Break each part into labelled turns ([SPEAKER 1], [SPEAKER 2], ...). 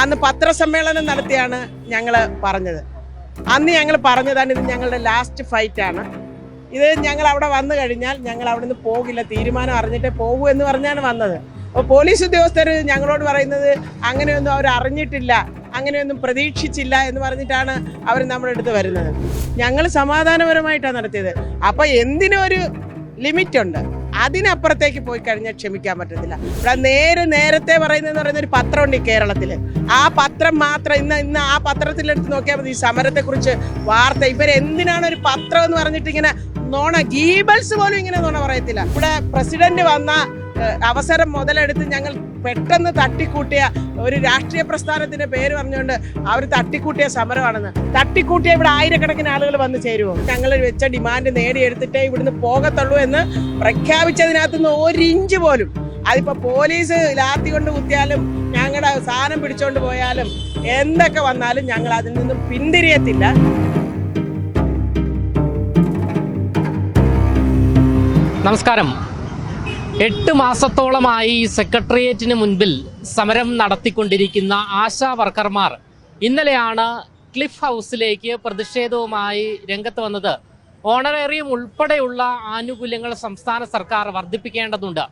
[SPEAKER 1] അന്ന് പത്രസമ്മേളനം നടത്തിയാണ് ഞങ്ങൾ പറഞ്ഞത്. അന്ന് ഞങ്ങൾ പറഞ്ഞതാണ് ഇത് ഞങ്ങളുടെ ലാസ്റ്റ് ഫൈറ്റ് ആണ്. ഇത് ഞങ്ങൾ അവിടെ വന്നു കഴിഞ്ഞാൽ ഞങ്ങൾ അവിടെ നിന്ന് പോകില്ല തീരുമാനം അറിഞ്ഞിട്ടേ പോകൂ എന്ന് പറഞ്ഞാണ് വന്നത്. അപ്പോൾ പോലീസ് ഉദ്യോഗസ്ഥർ ഞങ്ങളോട് പറയുന്നത് അങ്ങനെയൊന്നും അവർ അറിഞ്ഞിട്ടില്ല അങ്ങനെയൊന്നും പ്രതീക്ഷിച്ചില്ല എന്ന് പറഞ്ഞിട്ടാണ് അവർ നമ്മുടെ അടുത്ത് വരുന്നത്. ഞങ്ങൾ സമാധാനപരമായിട്ടാണ് നടത്തിയത്. അപ്പോൾ എന്തിനൊരു ലിമിറ്റുണ്ട്? അതിനപ്പുറത്തേക്ക് പോയി കഴിഞ്ഞാൽ ക്ഷമിക്കാൻ പറ്റത്തില്ല. ഇവിടെ നേരെ നേരത്തെ പറയുന്നതെന്ന് പറയുന്ന ഒരു പത്രമുണ്ട് ഈ കേരളത്തിൽ ആ പത്രം മാത്രം ഇന്ന് ഇന്ന് ആ പത്രത്തിലെടുത്ത് നോക്കിയാൽ മതി ഈ സമരത്തെക്കുറിച്ച് വാർത്ത. ഇവരെന്തിനാണ് ഒരു പത്രം എന്ന് പറഞ്ഞിട്ട് ഇങ്ങനെ നോണ ഗീബൽസ് പോലും ഇങ്ങനെ നോണ പറയത്തില്ല. ഇവിടെ പ്രസിഡന്റ് വന്ന അവസരം മുതലെടുത്ത് ഞങ്ങൾ പെട്ടെന്ന് തട്ടിക്കൂട്ടിയ ഒരു രാഷ്ട്രീയ പ്രസ്ഥാനത്തിന്റെ പേര് പറഞ്ഞുകൊണ്ട് അവർ തട്ടിക്കൂട്ടിയ സമരമാണെന്ന്. തട്ടിക്കൂട്ടിയ ഇവിടെ ആയിരക്കണക്കിന് ആളുകൾ വന്ന് ചേരുമോ ഞങ്ങൾ വെച്ച ഡിമാൻഡ് നേടിയെടുത്തിട്ടേ ഇവിടുന്ന് പോകത്തുള്ളൂ എന്ന് പ്രഖ്യാപിച്ചതിനകത്ത് നിന്ന് ഒരു ഇഞ്ച് പോലും. അതിപ്പോ പോലീസ് ലാത്തി കൊണ്ട് കുത്തിയാലും ഞങ്ങളുടെ സാധനം പിടിച്ചോണ്ട് പോയാലും എന്തൊക്കെ വന്നാലും ഞങ്ങൾ അതിൽ നിന്നും പിന്തിരിയത്തില്ല.
[SPEAKER 2] നമസ്കാരം. എട്ട് മാസത്തോളമായി സെക്രട്ടേറിയറ്റിന് മുൻപിൽ സമരം നടത്തിക്കൊണ്ടിരിക്കുന്ന ആശാ വർക്കർമാർ ഇന്നലെയാണ് ക്ലിഫ് ഹൗസിലേക്ക് പ്രതിഷേധവുമായി രംഗത്ത് വന്നത്. ഓണറേറിയം ഉൾപ്പെടെയുള്ള ആനുകൂല്യങ്ങൾ സംസ്ഥാന സർക്കാർ വർദ്ധിപ്പിക്കേണ്ടതുണ്ട്.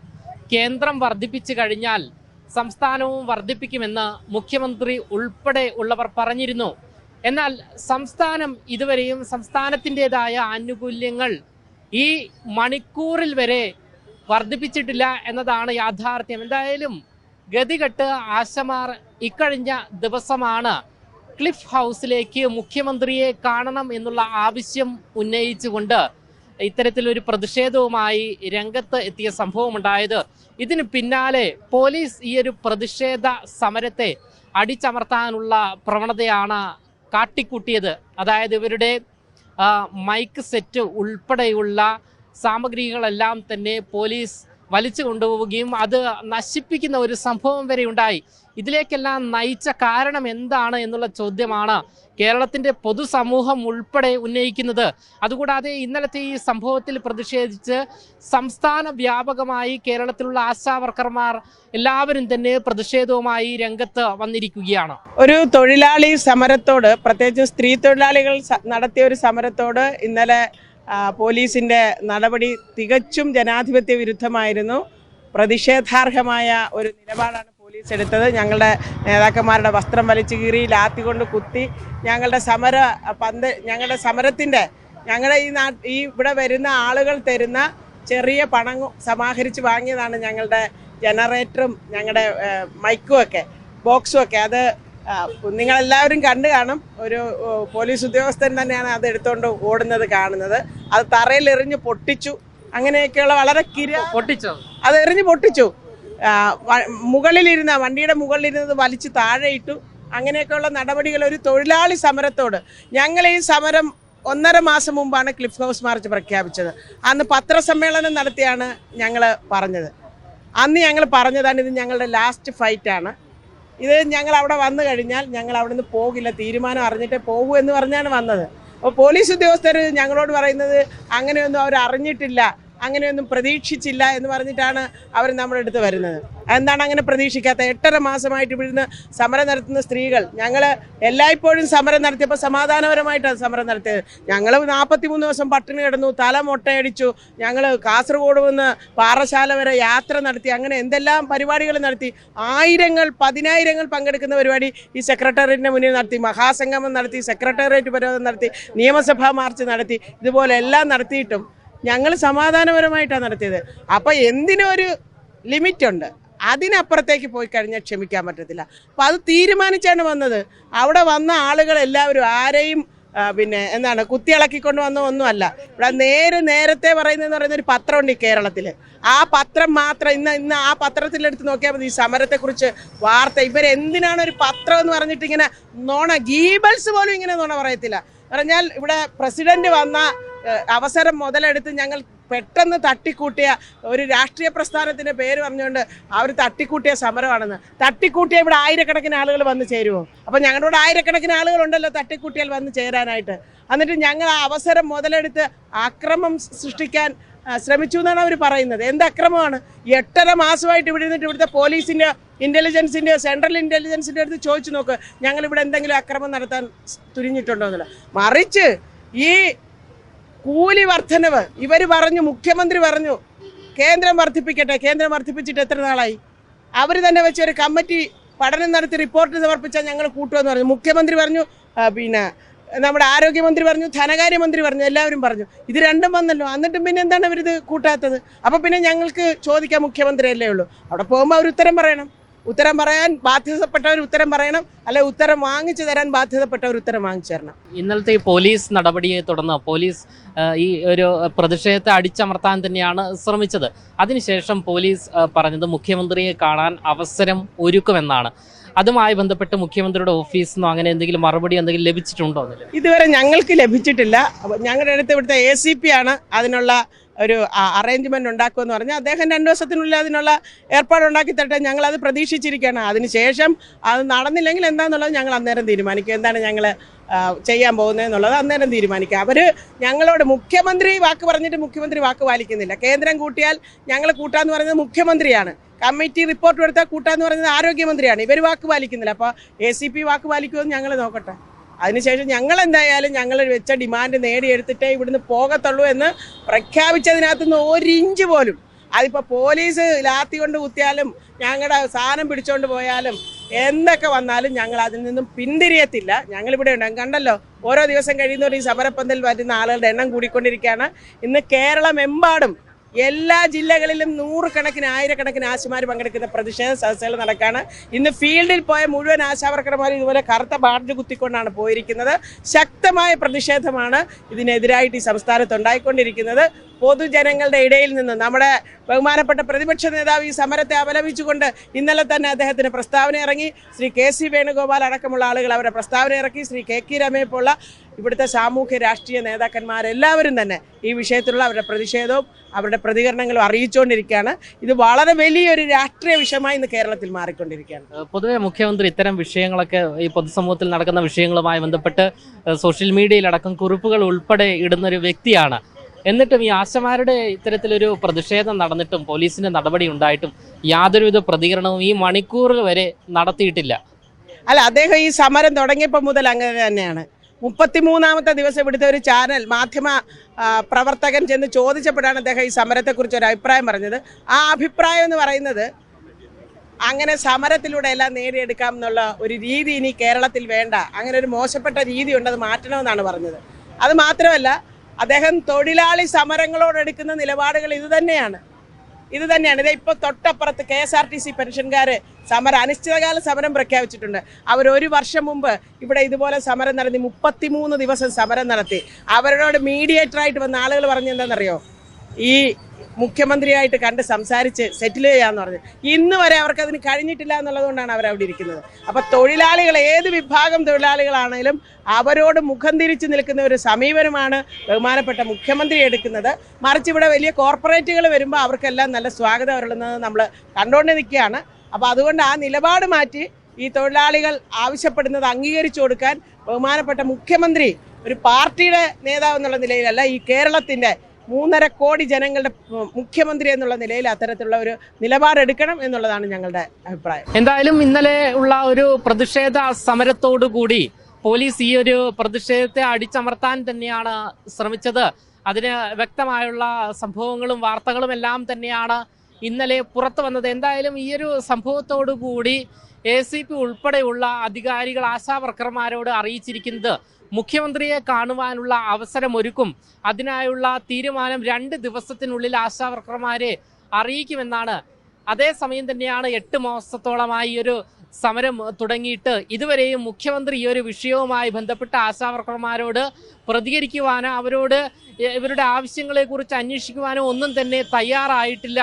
[SPEAKER 2] കേന്ദ്രം വർദ്ധിപ്പിച്ചു കഴിഞ്ഞാൽ സംസ്ഥാനവും വർദ്ധിപ്പിക്കുമെന്ന് മുഖ്യമന്ത്രി ഉൾപ്പെടെ ഉള്ളവർ പറഞ്ഞിരുന്നു. എന്നാൽ സംസ്ഥാനം ഇതുവരെയും സംസ്ഥാനത്തിന്റെതായ ആനുകൂല്യങ്ങൾ ഈ മണിക്കൂറിൽ വരെ വർദ്ധിപ്പിച്ചിട്ടില്ല എന്നതാണ് യാഥാർത്ഥ്യം. എന്തായാലും ഗതികെട്ട് ആശമാർ ഇക്കഴിഞ്ഞ ദിവസമാണ് ക്ലിഫ് ഹൗസിലേക്ക് മുഖ്യമന്ത്രിയെ കാണണം എന്നുള്ള ആവശ്യം ഉന്നയിച്ചുകൊണ്ട് ഇത്തരത്തിലൊരു പ്രതിഷേധവുമായി രംഗത്ത് എത്തിയ സംഭവമുണ്ടായത്. ഇതിന് പിന്നാലെ പോലീസ് ഈ ഒരു പ്രതിഷേധ സമരത്തെ അടിച്ചമർത്താനുള്ള പ്രവണതയാണ് കാട്ടിക്കൂട്ടിയത്. അതായത് ഇവരുടെ മൈക്ക് സെറ്റ് ഉൾപ്പെടെയുള്ള സാമഗ്രികളെല്ലാം തന്നെ പോലീസ് വലിച്ചു കൊണ്ടുപോവുകയും അത് നശിപ്പിക്കുന്ന ഒരു സംഭവം വരെ ഉണ്ടായി. ഇതിലേക്കെല്ലാം നയിച്ച കാരണം എന്താണ് എന്നുള്ള ചോദ്യമാണ് കേരളത്തിന്റെ പൊതുസമൂഹം ഉൾപ്പെടെ ഉന്നയിക്കുന്നത്. അതുകൂടാതെ ഇന്നലത്തെ ഈ സംഭവത്തിൽ പ്രതിഷേധിച്ച് സംസ്ഥാന വ്യാപകമായി കേരളത്തിലുള്ള ആശാവർക്കർമാർ എല്ലാവരും തന്നെ പ്രതിഷേധവുമായി രംഗത്ത് വന്നിരിക്കുകയാണ്.
[SPEAKER 1] ഒരു തൊഴിലാളി സമരത്തോട് പ്രത്യേകിച്ച് സ്ത്രീ തൊഴിലാളികൾ നടത്തിയ ഒരു സമരത്തോട് ഇന്നലെ ആ, പോലീസിന്റെ നടപടി തികച്ചും ജനാധിപത്യ വിരുദ്ധമായിരുന്നു. പ്രതിഷേധാർഹമായ ഒരു നിലപാടാണ് പോലീസ് എടുത്തത്. ഞങ്ങളുടെ നേതാക്കന്മാരുടെ വസ്ത്രം വലിച്ചു കീറി ലാത്തി കൊണ്ട് കുത്തി ഞങ്ങളുടെ സമര പന്ത് ഞങ്ങളുടെ സമരത്തിന്റെ ഞങ്ങളുടെ ഈ നാ ഈ ഇവിടെ വരുന്ന ആളുകൾ തരുന്ന ചെറിയ പണം സമാഹരിച്ച് വാങ്ങിയതാണ് ഞങ്ങളുടെ ജനറേറ്ററും ഞങ്ങളുടെ മൈക്കും ഒക്കെ ബോക്സും ഒക്കെ. അത് നിങ്ങളെല്ലാവരും കണ്ടു കാണും. ഒരു പോലീസ് ഉദ്യോഗസ്ഥൻ തന്നെയാണ് അത് എടുത്തുകൊണ്ട് ഓടുന്നത് കാണുന്നത്. അത് തറയിൽ എറിഞ്ഞ് പൊട്ടിച്ചു. അങ്ങനെയൊക്കെയുള്ള വളരെ കിര
[SPEAKER 2] പൊട്ടിച്ചു?
[SPEAKER 1] അത് എറിഞ്ഞ് പൊട്ടിച്ചു. മുകളിലിരുന്ന വണ്ടിയുടെ മുകളിലിരുന്നത് വലിച്ചു താഴെ ഇട്ടു അങ്ങനെയൊക്കെയുള്ള നടപടികൾ ഒരു തൊഴിലാളി സമരത്തോട്. ഞങ്ങൾ ഈ സമരം ഒന്നര മാസം മുമ്പാണ് ക്ലിഫ് ഹൗസ് മാർച്ച് പ്രഖ്യാപിച്ചത്. അന്ന് പത്രസമ്മേളനം നടത്തിയാണ് ഞങ്ങൾ പറഞ്ഞത്. അന്ന് ഞങ്ങൾ പറഞ്ഞതാണ് ഇത് ഞങ്ങളുടെ ലാസ്റ്റ് ഫൈറ്റാണ് ഇത് ഞങ്ങൾ അവിടെ വന്നു കഴിഞ്ഞാൽ ഞങ്ങൾ അവിടെ നിന്ന് പോകില്ല. തീരുമാനം അറിഞ്ഞിട്ടേ പോകൂ എന്ന് പറഞ്ഞാണ് വന്നത്. അപ്പോൾ പോലീസ് ഉദ്യോഗസ്ഥർ ഞങ്ങളോട് പറയുന്നത് അങ്ങനെയൊന്നും അവർ അറിഞ്ഞിട്ടില്ല അങ്ങനെയൊന്നും പ്രതീക്ഷിച്ചില്ല എന്ന് പറഞ്ഞിട്ടാണ് അവർ നമ്മുടെ അടുത്ത് വരുന്നത്. എന്താണ് അങ്ങനെ പ്രതീക്ഷിക്കാത്ത? എട്ടര മാസമായിട്ട് ഇവിടുന്ന് സമരം നടത്തുന്ന സ്ത്രീകൾ ഞങ്ങൾ എല്ലായ്പ്പോഴും സമരം നടത്തിയപ്പോൾ സമാധാനപരമായിട്ടാണ് സമരം നടത്തിയത്. ഞങ്ങൾ നാൽപ്പത്തി മൂന്ന് ദിവസം പട്ടിണി കിടന്നു തല മുട്ടയടിച്ചു ഞങ്ങൾ കാസർഗോഡ് നിന്ന് പാറശാല വരെ യാത്ര നടത്തി അങ്ങനെ എന്തെല്ലാം പരിപാടികൾ നടത്തി. ആയിരങ്ങൾ പതിനായിരങ്ങൾ പങ്കെടുക്കുന്ന പരിപാടി ഈ സെക്രട്ടേറിയറ്റിന് മുന്നിൽ നടത്തി മഹാസംഗമം നടത്തി സെക്രട്ടേറിയറ്റ് പരോധം നടത്തി നിയമസഭാ മാർച്ച് നടത്തി ഇതുപോലെ എല്ലാം നടത്തിയിട്ടും ഞങ്ങൾ സമാധാനപരമായിട്ടാണ് നടത്തിയത്. അപ്പോൾ എന്തിനൊരു ലിമിറ്റുണ്ട്? അതിനപ്പുറത്തേക്ക് പോയി കഴിഞ്ഞാൽ ക്ഷമിക്കാൻ പറ്റത്തില്ല. അപ്പോൾ അത് തീരുമാനിച്ചാണ് വന്നത്. അവിടെ വന്ന ആളുകൾ എല്ലാവരും ആരെയും പിന്നെ എന്താണ് കുത്തിയിളക്കിക്കൊണ്ട് വന്ന ഒന്നുമല്ല. ഇവിടെ നേരെ നേരത്തെ പറയുന്നതെന്ന് പറയുന്ന ഒരു പത്രമുണ്ട് ഈ കേരളത്തിൽ ആ പത്രം മാത്രം ഇന്ന് ഇന്ന് ആ പത്രത്തിലെടുത്ത് നോക്കിയാൽ മതി. ഈ സമരത്തെക്കുറിച്ച് വാർത്ത. ഇവരെന്തിനാണ് ഒരു പത്രം എന്ന് പറഞ്ഞിട്ട് ഇങ്ങനെ നോണ ഗീബൽസ് പോലും ഇങ്ങനെ നോണ പറയത്തില്ല. പറഞ്ഞാൽ ഇവിടെ പ്രസിഡന്റ് വന്ന അവസരം മുതലെടുത്ത് ഞങ്ങൾ പെട്ടെന്ന് തട്ടിക്കൂട്ടിയ ഒരു രാഷ്ട്രീയ പ്രസ്ഥാനത്തിന്റെ പേര് പറഞ്ഞുകൊണ്ട് അവർ തട്ടിക്കൂട്ടിയ സമരമാണെന്ന്. തട്ടിക്കൂട്ടിയ ഇവിടെ ആയിരക്കണക്കിന് ആളുകൾ വന്ന് ചേരുമോ അപ്പോൾ ഞങ്ങളുടെ ആയിരക്കണക്കിന് ആളുകളുണ്ടല്ലോ തട്ടിക്കൂട്ടിയാൽ വന്ന് ചേരാനായിട്ട്. എന്നിട്ട് ഞങ്ങൾ ആ അവസരം മുതലെടുത്ത് അക്രമം സൃഷ്ടിക്കാൻ ശ്രമിച്ചു എന്നാണ് അവർ പറയുന്നത്. എന്ത് അക്രമമാണ്? എട്ടര മാസമായിട്ട് ഇവിടെ നിന്നിട്ട് ഇവിടുത്തെ പോലീസിന്റെ ഇന്റലിജൻസിന്റെയോ സെൻട്രൽ ഇന്റലിജൻസിന്റെ അടുത്ത് ചോദിച്ചു നോക്ക് ഞങ്ങൾ ഇവിടെ എന്തെങ്കിലും അക്രമം നടത്താൻ തുരിഞ്ഞിട്ടുണ്ടോ എന്നല്ല മറിച്ച് ഈ കൂലി വർധനവ്. ഇവർ പറഞ്ഞു മുഖ്യമന്ത്രി പറഞ്ഞു കേന്ദ്രം വർദ്ധിപ്പിക്കട്ടെ കേന്ദ്രം വർദ്ധിപ്പിച്ചിട്ട് എത്ര നാളായി? അവർ തന്നെ വെച്ച് ഒരു കമ്മിറ്റി പഠനം നടത്തി റിപ്പോർട്ട് സമർപ്പിച്ചാൽ ഞങ്ങൾ കൂട്ടുമെന്ന് പറഞ്ഞു. മുഖ്യമന്ത്രി പറഞ്ഞു പിന്നെ നമ്മുടെ ആരോഗ്യമന്ത്രി പറഞ്ഞു ധനകാര്യമന്ത്രി പറഞ്ഞു എല്ലാവരും പറഞ്ഞു. ഇത് രണ്ടും വന്നല്ലോ. എന്നിട്ടും പിന്നെ എന്താണ് അവരിത് കൂട്ടാത്തത്? അപ്പോൾ പിന്നെ ഞങ്ങൾക്ക് ചോദിക്കാം മുഖ്യമന്ത്രിയല്ലേ ഉള്ളൂ. അവിടെ പോകുമ്പോൾ അവർ ഉത്തരം പറയണം. ഉത്തരം പറയാൻ ബാധ്യതപ്പെട്ടവർ ഉത്തരം പറയണം അല്ലെ ഉത്തരം വാങ്ങിച്ചു തരാൻ ബാധ്യതപ്പെട്ടവർ ഉത്തരം വാങ്ങിച്ചു തരണം.
[SPEAKER 2] ഇന്നലത്തെ ഈ പോലീസ് നടപടിയെ തുടർന്ന് പോലീസ് ഈ ഒരു പ്രതിഷേധത്തെ അടിച്ചമർത്താൻ തന്നെയാണ് ശ്രമിച്ചത്. അതിനുശേഷം പോലീസ് പറഞ്ഞത് മുഖ്യമന്ത്രിയെ കാണാൻ അവസരം ഒരുക്കുമെന്നാണ്. അതുമായി ബന്ധപ്പെട്ട് മുഖ്യമന്ത്രിയുടെ ഓഫീസിൽ നിന്നോ അങ്ങനെ എന്തെങ്കിലും മറുപടി എന്തെങ്കിലും ലഭിച്ചിട്ടുണ്ടോ?
[SPEAKER 1] ഇതുവരെ ഞങ്ങൾക്ക് ലഭിച്ചിട്ടില്ല. ഞങ്ങളുടെ അടുത്ത് ഇവിടുത്തെ എ സി പി ആണ് അതിനുള്ള ഒരു അറേഞ്ച്മെന്റ് ഉണ്ടാക്കുമെന്ന് പറഞ്ഞാൽ അദ്ദേഹം രണ്ട് ദിവസത്തിനുള്ളിൽ അതിനുള്ള ഏർപ്പാടുണ്ടാക്കി തരട്ടെ ഞങ്ങൾ അത് പ്രതീക്ഷിച്ചിരിക്കുകയാണ്. അതിനുശേഷം അത് നടന്നില്ലെങ്കിൽ എന്താണെന്നുള്ളത് ഞങ്ങൾ അന്നേരം തീരുമാനിക്കും. എന്താണ് ഞങ്ങൾ ചെയ്യാൻ പോകുന്നതെന്നുള്ളത് അന്നേരം തീരുമാനിക്കുക അവർ ഞങ്ങളോട് മുഖ്യമന്ത്രി വാക്ക് പറഞ്ഞിട്ട് മുഖ്യമന്ത്രി വാക്ക് പാലിക്കുന്നില്ല. കേന്ദ്രം കൂട്ടിയാൽ ഞങ്ങൾ കൂട്ടാന്ന് പറയുന്നത് മുഖ്യമന്ത്രിയാണ്. കമ്മിറ്റി റിപ്പോർട്ട് കൊടുത്താൽ കൂട്ടാന്ന് പറയുന്നത് ആരോഗ്യമന്ത്രിയാണ്. ഇവർ വാക്ക് പാലിക്കുന്നില്ല. അപ്പോൾ എ സി പി വാക്ക് പാലിക്കുമെന്ന് ഞങ്ങൾ നോക്കട്ടെ. അതിനുശേഷം ഞങ്ങൾ എന്തായാലും ഞങ്ങൾ വെച്ച ഡിമാൻഡ് നേടിയെടുത്തിട്ടേ ഇവിടുന്ന് പോകത്തുള്ളൂ എന്ന് പ്രഖ്യാപിച്ചതിനകത്തുനിന്ന് ഒരു ഇഞ്ച് പോലും. അതിപ്പോൾ പോലീസ് ലാത്തി കൊണ്ട് കുത്തിയാലും ഞങ്ങളുടെ സാധനം പിടിച്ചോണ്ട് പോയാലും എന്തൊക്കെ വന്നാലും ഞങ്ങൾ അതിൽ നിന്നും പിന്തിരിയത്തില്ല. ഞങ്ങളിവിടെ ഉണ്ട്. കണ്ടല്ലോ ഓരോ ദിവസം കഴിയുന്നവർ ഈ സമരപ്പന്തൽ വരുന്ന ആളുകളുടെ എണ്ണം കൂടിക്കൊണ്ടിരിക്കുകയാണ്. ഇന്ന് കേരളമെമ്പാടും എല്ലാ ജില്ലകളിലും നൂറുകണക്കിന് ആയിരക്കണക്കിന് ആശുമാർ പങ്കെടുക്കുന്ന പ്രതിഷേധ സദസ്സുകൾ നടക്കുകയാണ് ഇന്ന് ഫീൽഡിൽ പോയ മുഴുവൻ ആശാവർക്കർമാർ ഇതുപോലെ കറുത്ത ബാഡ്ജ് കുത്തിക്കൊണ്ടാണ് പോയിരിക്കുന്നത്. ശക്തമായ പ്രതിഷേധമാണ് ഇതിനെതിരായിട്ട് ഈ സംസ്ഥാനത്ത് ഉണ്ടായിക്കൊണ്ടിരിക്കുന്നത്. പൊതുജനങ്ങളുടെ ഇടയിൽ നിന്ന് നമ്മുടെ ബഹുമാനപ്പെട്ട പ്രതിപക്ഷ നേതാവ് ഈ സമരത്തെ അപലപിച്ചുകൊണ്ട് ഇന്നലെ തന്നെ അദ്ദേഹത്തിന് പ്രസ്താവന ഇറങ്ങി. ശ്രീ കെ സി വേണുഗോപാൽ അടക്കമുള്ള ആളുകൾ അവരുടെ പ്രസ്താവന ഇറക്കി. ശ്രീ കെ കി രമയെ പോലുള്ള ഇവിടുത്തെ സാമൂഹ്യ രാഷ്ട്രീയ നേതാക്കന്മാരെല്ലാവരും തന്നെ ഈ വിഷയത്തിലുള്ള അവരുടെ പ്രതിഷേധവും അവരുടെ പ്രതികരണങ്ങളും അറിയിച്ചുകൊണ്ടിരിക്കുകയാണ്. ഇത് വളരെ വലിയൊരു രാഷ്ട്രീയ വിഷയമായി ഇന്ന് കേരളത്തിൽ മാറിക്കൊണ്ടിരിക്കുകയാണ്.
[SPEAKER 2] പൊതുവെ മുഖ്യമന്ത്രി ഇത്തരം വിഷയങ്ങളൊക്കെ ഈ പൊതുസമൂഹത്തിൽ നടക്കുന്ന വിഷയങ്ങളുമായി ബന്ധപ്പെട്ട് സോഷ്യൽ മീഡിയയിലടക്കം കുറിപ്പുകൾ ഉൾപ്പെടെ ഇടുന്നൊരു വ്യക്തിയാണ് എന്നിട്ടും ഈ ആശമാരുടെ ഇത്തരത്തിലൊരു പ്രതിഷേധം നടന്നിട്ടും പോലീസിന്റെ നടപടി ഉണ്ടായിട്ടും യാതൊരുവിധ പ്രതികരണവും ഈ മണിക്കൂറിൽ വരെ നടത്തിയിട്ടില്ല.
[SPEAKER 1] അല്ല അദ്ദേഹം ഈ സമരം തുടങ്ങിയപ്പോൾ മുതൽ അങ്ങനെ തന്നെയാണ്. മുപ്പത്തിമൂന്നാമത്തെ ദിവസം ഇവിടുത്തെ ഒരു ചാനൽ മാധ്യമ പ്രവർത്തകൻ ചെന്ന് ചോദിച്ചപ്പോഴാണ് അദ്ദേഹം ഈ സമരത്തെക്കുറിച്ച് ഒരു അഭിപ്രായം പറഞ്ഞത്. ആ അഭിപ്രായം എന്ന് പറയുന്നത് അങ്ങനെ സമരത്തിലൂടെ എല്ലാം നേടിയെടുക്കാം എന്നുള്ള ഒരു രീതി ഇനി കേരളത്തിൽ വേണ്ട. അങ്ങനെ ഒരു മോശപ്പെട്ട രീതി ഉണ്ട് അത് മാറ്റണമെന്നാണ് പറഞ്ഞത്. അത് മാത്രമല്ല അദ്ദേഹം തൊഴിലാളി സമരങ്ങളോട് എടുക്കുന്ന നിലപാടുകൾ ഇത് തന്നെയാണ്. ഇത് തന്നെയാണ്. ഇത് ഇപ്പോൾ തൊട്ടപ്പുറത്ത് K S R T C പെൻഷൻകാർ സമരം അനിശ്ചിതകാല സമരം പ്രഖ്യാപിച്ചിട്ടുണ്ട്. അവർ ഒരു വർഷം മുമ്പ് ഇവിടെ ഇതുപോലെ സമരം നടത്തി മുപ്പത്തിമൂന്ന് ദിവസം സമരം നടത്തി. അവരോട് മീഡിയേറ്ററായിട്ട് വന്ന ആളുകൾ പറഞ്ഞെന്താണെന്നറിയോ? ഈ മുഖ്യമന്ത്രിയായിട്ട് കണ്ട് സംസാരിച്ച് സെറ്റിൽ ചെയ്യാന്ന് പറഞ്ഞു. ഇന്ന് വരെ അവർക്ക് അതിന് കഴിഞ്ഞിട്ടില്ല എന്നുള്ളതുകൊണ്ടാണ് അവർ അവിടെ ഇരിക്കുന്നത്. അപ്പൊ തൊഴിലാളികൾ ഏത് വിഭാഗം തൊഴിലാളികളാണെങ്കിലും അവരോട് മുഖം തിരിച്ചു നിൽക്കുന്ന ഒരു സമീപനമാണ് ബഹുമാനപ്പെട്ട മുഖ്യമന്ത്രി എടുക്കുന്നത്. മറിച്ച് ഇവിടെ വലിയ കോർപ്പറേറ്റുകൾ വരുമ്പോൾ അവർക്കെല്ലാം നല്ല സ്വാഗതം അവരുള്ളത് നമ്മൾ കണ്ടുകൊണ്ട് നിൽക്കുകയാണ്. അപ്പോൾ അതുകൊണ്ട് ആ നിലപാട് മാറ്റി ഈ തൊഴിലാളികൾ ആവശ്യപ്പെടുന്നത് അംഗീകരിച്ചു കൊടുക്കാൻ ബഹുമാനപ്പെട്ട മുഖ്യമന്ത്രി ഒരു പാർട്ടിയുടെ നേതാവ് എന്നുള്ള നിലയിലല്ല ഈ കേരളത്തിന്റെ മൂന്നര കോടി ജനങ്ങളുടെ മുഖ്യമന്ത്രി എന്നുള്ള നിലയിൽ അത്തരത്തിലുള്ള ഒരു നിലപാടെടുക്കണം എന്നുള്ളതാണ് ഞങ്ങളുടെ അഭിപ്രായം.
[SPEAKER 2] എന്തായാലും ഇന്നലെ ഉള്ള ഒരു പ്രതിഷേധ സമരത്തോടു കൂടി പോലീസ് ഈ ഒരു പ്രതിഷേധത്തെ അടിച്ചമർത്താൻ തന്നെയാണ് ശ്രമിച്ചത്. അതിന് വ്യക്തമായുള്ള സംഭവങ്ങളും വാർത്തകളും എല്ലാം തന്നെയാണ് ഇന്നലെ പുറത്തു വന്നത്. എന്തായാലും ഈ ഒരു സംഭവത്തോടു കൂടി എ സി പി ഉൾപ്പെടെയുള്ള അധികാരികൾ ആശാ വർക്കർമാരോട് അറിയിച്ചിരിക്കുന്നത് മുഖ്യമന്ത്രിയെ കാണുവാനുള്ള അവസരമൊരുക്കും അതിനായുള്ള തീരുമാനം രണ്ട് ദിവസത്തിനുള്ളിൽ ആശാവർക്കർമാരെ അറിയിക്കുമെന്നാണ്. അതേസമയം തന്നെയാണ് എട്ട് മാസത്തോളമായി ഒരു സമരം തുടങ്ങിയിട്ട് ഇതുവരെയും മുഖ്യമന്ത്രി ഈ ഒരു വിഷയവുമായി ബന്ധപ്പെട്ട ആശാവർക്കർമാരോട് പ്രതികരിക്കുവാനോ അവരോട് ഇവരുടെ ആവശ്യങ്ങളെക്കുറിച്ച് അന്വേഷിക്കുവാനോ ഒന്നും തന്നെ തയ്യാറായിട്ടില്ല.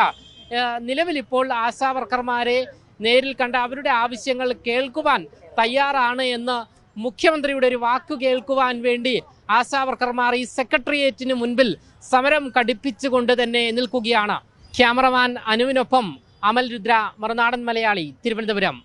[SPEAKER 2] നിലവിലിപ്പോൾ ആശാവർക്കർമാരെ നേരിൽ കണ്ട് അവരുടെ ആവശ്യങ്ങൾ കേൾക്കുവാൻ തയ്യാറാണ് എന്ന് മുഖ്യമന്ത്രിയുടെ ഒരു വാക്കു കേൾക്കുവാൻ വേണ്ടി ആശാവർക്കർമാർ ഈ സെക്രട്ടേറിയറ്റിന് മുൻപിൽ സമരം കടുപ്പിച്ചുകൊണ്ട് തന്നെ നിൽക്കുകയാണ്. ക്യാമറമാൻ അനുവിനൊപ്പം അമൽ രുദ്ര മറുനാടൻ മലയാളി തിരുവനന്തപുരം.